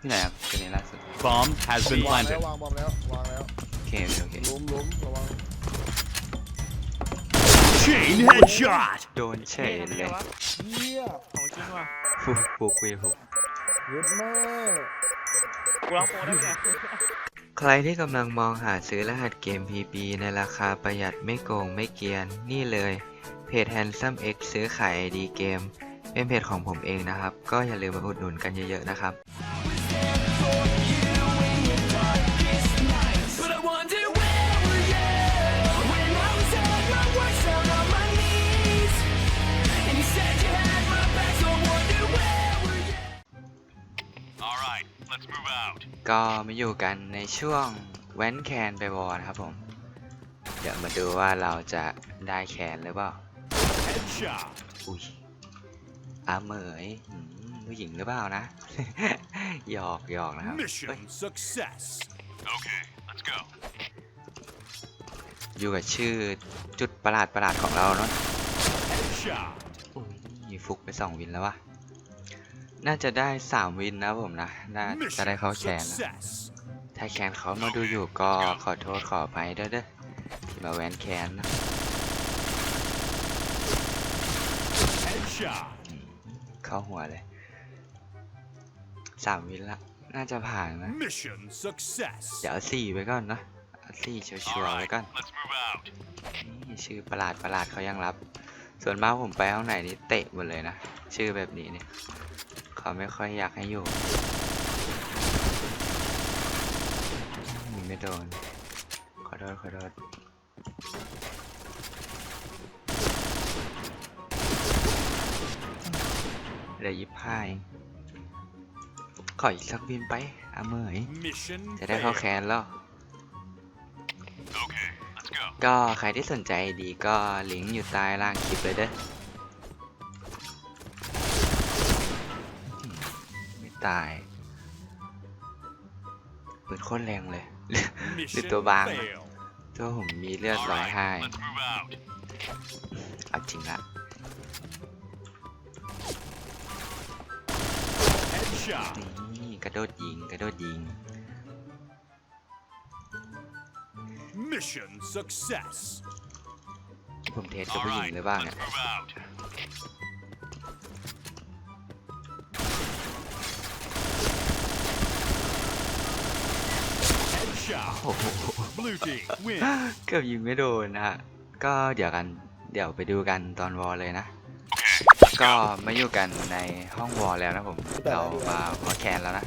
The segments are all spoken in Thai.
ที่ไหนครับตัวนี้ล่าสุด Bomb has been วางแล้ว planted. วางบอมแล้ววางแล้วโอเคโอเคโอเคล้มล้มระวัง Chain headshot. โดนเฉยเลยเฮียของจริงว่ะฟุกฟุกวีฟุกเย็ดแม่กูร้องโปรได้ไงใครที่กำลังมองหาซื้อรหัสเกม PP ในราคาประหยัดไม่โกงไม่เกรียน นี่เลย เพจ Handsome X ซื้อขาย ID เกม เป็นเพจของผมเองนะครับ ก็อย่าลืมมาอุดหนุนกันเยอะๆนะครับ ก็มาอยู่กันในช่วงแว้นแคนไปวอนะครับผม เดี๋ยวมาดูว่าเราจะได้แคนหรือเปล่า Headshot. อุ้ยอาเหมยหืมผู้หญิงหรือเปล่านะ หยอกหยอกนะครับเฮ้ย Mission success. Okay, let's go. อยู่กับชื่อจุดประหลาดประหลาดของเราเนาะ Headshot. อุ้ยฟุกไปสองวินแล้ววะ น่าจะได้สามวินนะผมนะ น่าจะ Mission ได้เข้าแคนนะ success. ถ้าแคนเขามาดูอยู่ก็ขอโทษขอไปด้วยเด้อที่มาแวนแคนนะ Headshot. เข้าหัวเลยสามวินละ น่าจะผ่านนะ Mission success. เดี๋ยวเอาสี่ไปก่อนนะเอาสี่ชัว All ร์ๆไว้ right, ก่อน let's move out. นี่ชื่อประหลาดประหลาดเขายังรับ ส่วนมากผมไปห้องไหนนี่เตะหมดเลยนะ ชื่อแบบนี้เนี่ย เขาไม่ค่อยอยากให้อยู่ยิงไม่โดน ขอโทษขอโทษเหลือยี่ห้าเองขออีกสักวินไปอาเหมย Mission จะได้เข้าแค failed. นแล้ว Okay, let's go. ก็ใครที่สนใจดีก็ลิงก์อยู่ใต้ล่างคลิปเลยเด้ออื้ ตาย ปืนโคตรแรงเลย Mission Little bang. failed. ตัวผมมีเลือด All ร้อย right, ห้า let's move out. เอาจริงละ Headshot. นี่กระโดดยิงกระโดดยิง Mission success. ผมเทสกับ All ผู้หญิง right, หรือเปล่า let's เนี่ย โอ้โห Blue team win. เกือบยิงไม่โดนนะฮะ ก็เดี๋ยวกัน เดี๋ยวไปดูกันตอนวอลเลยนะ ก็มาอยู่กันในห้องวอลแล้วนะผม เรามาวอลแคนแล้วนะ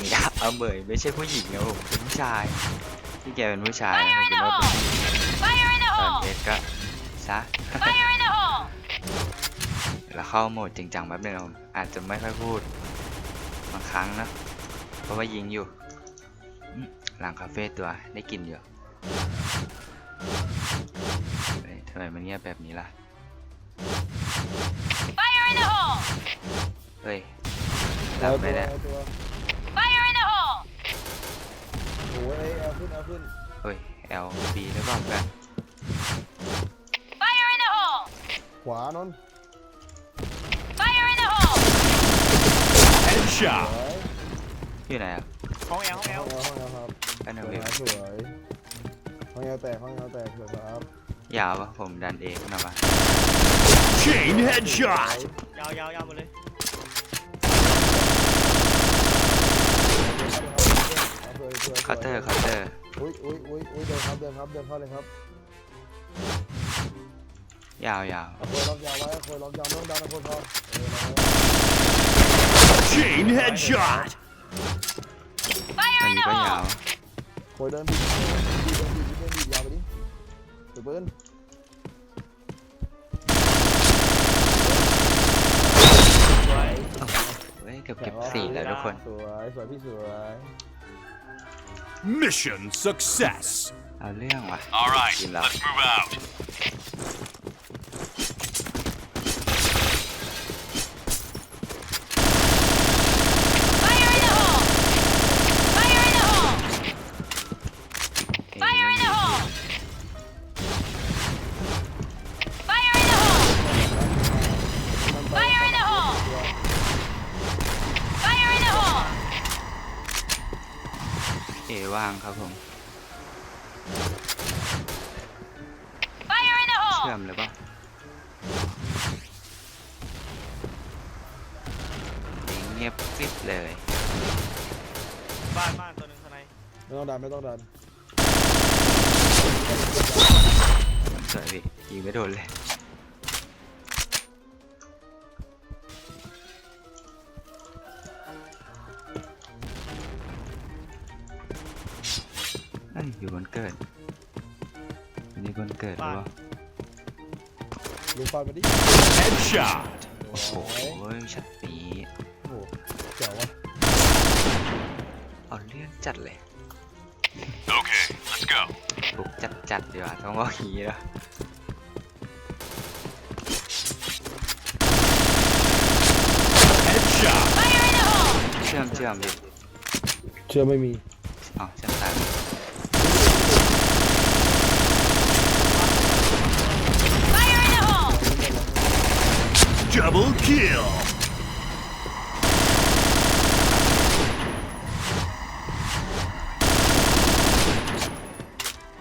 นี่ครับเอาเหมยไม่ใช่ผู้หญิงนะผมเป็นผู้ชาย ที่แกเป็นผู้ชายนะผมเป็นว่าเป็นผู้หญิง Fire in the ตอน hole! เทสก็ซะ Fire in the hole! แล้วเข้าโหมดจริงจังแป๊บนึงนะผมอาจจะไม่ค่อยพูดบางครั้งนะ เพราะว่ายิงอยู่อืม หลังคาเฟ่ตัวได้กลินอยู่เฮ้ยทำไมมันเงียบแบบนี้ล่ะ Fire in the hole! เฮ้ยรับไปแล้วตัว Fire in the hole! โอ้ยเอาขึ้นเอาขึ้นเฮ้ย L B หรือเปล่าเพื่อน Fire in the hole! ขวานนท์ Fire in the hole! Headshot. สวยอยู่ไหนครับห้องแอลห้องแอห้ลองแอลห้องแอลครับ อันสนั้นวยเวครับสวยห้องแอลแตกห้องแอลแตกสวยครับยาวปะผมดันเองขึ้นมาปะ Chain headshot. ยาวยาวยาวหมดเลยเอาสวยสวยเคาน์เตอร์เคาน์เตอร์อุ้ยอุ้ยอุ้ยอุ้ยเดินครับเดินครับเดินเข้าเลยครับยาวยาวเอาโคยล็อกยาวไว้เอาโคยล็อกยาวไม่ต้องดันนะโคยพอเออนะ Chain headshot. อัน Fire in นี้ the ก็ยาว hole! โค ยเดินบีบเดินบีบเดินบีบเดินบีบยาวไปดิถือปืนเฮ้ยเกือบเก็บสี่แล้วทุกคน สวยสวยพี่สวย Mission success. เอาเรื่องว่ะ All right, ทีมเรา let's move out. เอว่างครับผม Fire in the hole! เชื่อมเลยปะเงียบกริบเลย บ้านบ้านตัวหนึ่งทนายไม่ต้องดันไม่ต้องดันสวยพี่ยิงไม่โดนเลย เกิดอันนี้บนเกิดหรือเปล่าลุงฟันมาดิ Headshot. โอ้โหชัดปีโอ้โหเจ๋ววะเอาเรื่องจัดเลย Okay, let's go. บุกจัดจัดๆดีกว่าต้องบอกอย่างนี้แล้ว Headshot. Fire in the hole! เชื่อมเชื่อมดิเชื่อไม่มี อ๋อเชื่อมตาย Fire in the hole! Double kill.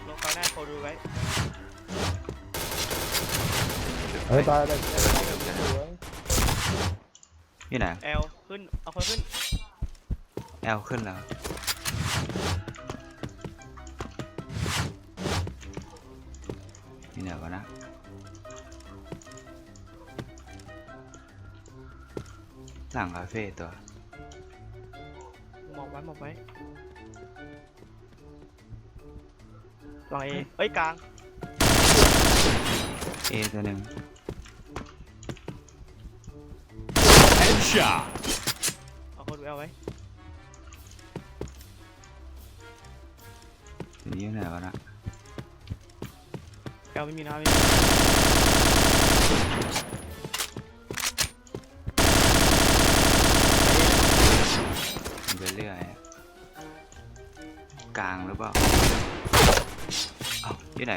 ลงไปหน้าโคดูไว้เฮ้ยตายเลยอยู่ไหนแอลขึ้น เอาคนขึ้น แอลขึ้นแล้วอยู่ไหนวะนะ หลังคาเฟ่ตัวมองไว้มองไว้วางเอเอ้ยกลาง เอตัวหนึ่ง Headshot. เอาคนดูแอลไว้ตัวนี้อยู่ไหนวะนะแอลไม่มีนะไม่มี เปล่าเอ้าอยู่ไหน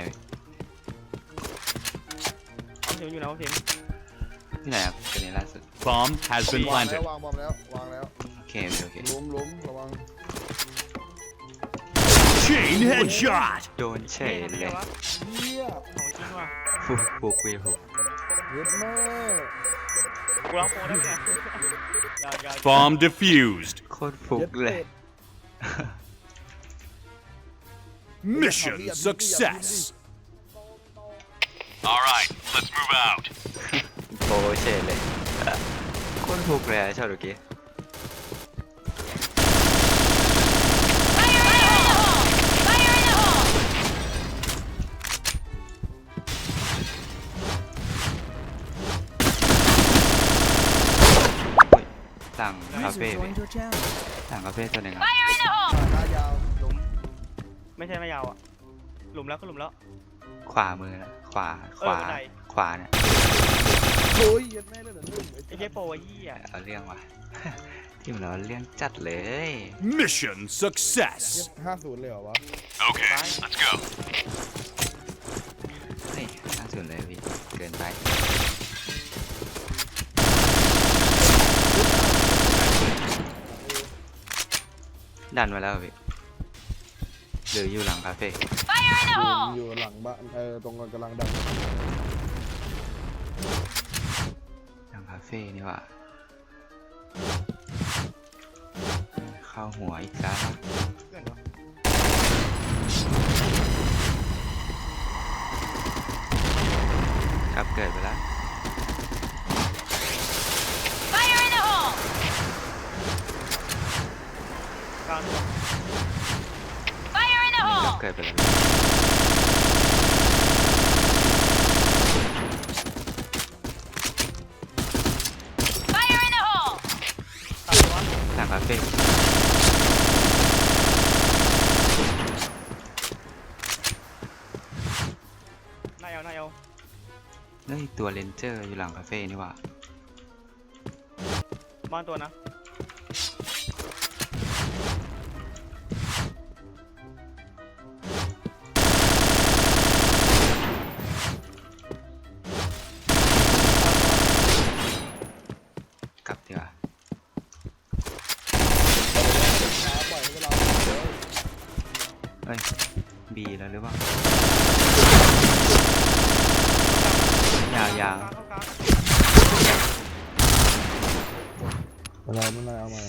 เอาเสียงอยู่นะเอาเสียงที่ไหนครับตัวนี้ล่าสุด Bomb has been วางแล้ว planted. วางบอมแล้ววางแล้วโอเคโอเคล้มล้มระวัง Chain headshot. โดนเฉยฮ้เลยทำไมวะเฮียของจริงว่ะฟุกฟุกวีฟุกเย็ดแม่กูร้องโปรได้ไหมเนี่ยยาวยาว Bomb defused. โคตรฟุกเย็ดเลย เป็ด Mission success. All right, let's move out. โปรเฉยเลยโคตรฟุกเลยอะชอบดูกี้ Fire in the hole! Fire in the hole! อุ๊ยสั่งคาเฟ่พี่สั่งคาเฟ่ตัวหนึ่งอะ Fire ไม่ใช่ไม่ยาวอะ หลุมแล้วก็หลุมแล้ว ขวามือนะขวาขวาเออบันได ขวาเนี่ยโอ้ยเย็ดแม่เลยเหรอหนึ่งไอ้เจ๊โปรไอ้ยี่อะเอาเรื่องว่ะ ทีมเราเรื่องจัดเลย Mission เย็ด success. ห้าศูนย์เลยเหรอวะ Okay, let's go. เฮ้ยน่าสนเลยพี่เกินไปดันมาแล้วพี่ หรืออยู่หลังคาเฟ่ Fire in the อยู่ hole! อยู่หลังบ้านเออตรงกำลังดังหลังคาเฟ่นี่หว่าเข้าหัวอีกแล้วเพื่อนเหรอกลับเกิดไปแล้ว Fire in the hole! กลางตัว Fire in the กลับ hole! เกิดไปแล้ว Fire in the hole! ตัดตัวหลังคาเฟ่หน้าเอลหน้าเอลเฮ้ยตัวเลนเจอร์อยู่หลังคาเฟ่นี่หว่าบ้านตัวนะ ฮ้ยบีแล้วหรือเปล่าอยาอยาเข้ากลางอะไรมันอะไรเอามา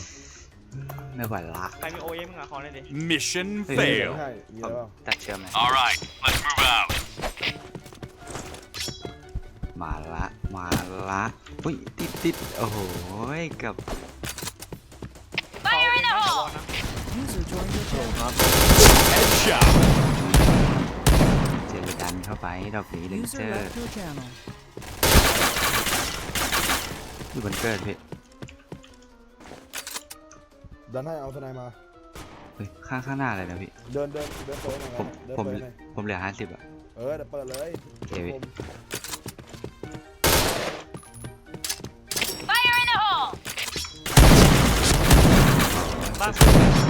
ไม่ไหวละใครมีโอเอมึงอะขอหน่อยดิ Mission ไม่ failed. ให้มีอะไรเปล่าตัดเชื่อมไหม All right, let's move out. มาละ มาละอุ้ยติดติดโอ้โหกับ เจอดันเข้าไปดอกนี้เลนเจ User อร์ left your channel. อยู่บนเกิดพี่ดันให้เอาทนายมาเฮ้ยข้างข้างหน้าเลยนะพี่ เดินเดินเดินเปิดหน่อยผมเดินผมเปิดหน่อยผมเหลือห้าสิบอะเออเดี๋ยวเปิดเลยโอเคพี่ผม Fire in the hole! บ้าน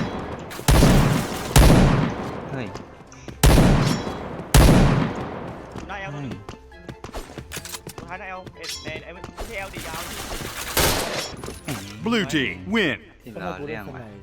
เฮ้ยหน้าเอลตัวเฮ้ยหนึงสุดท้ายหน้าเอลเอ็ดเอ็ดเอ็ดไม่ใช่เอลดียาวเฮ้ย Blue team win. ที่ทำไมเรากูได้เรียกทมานาย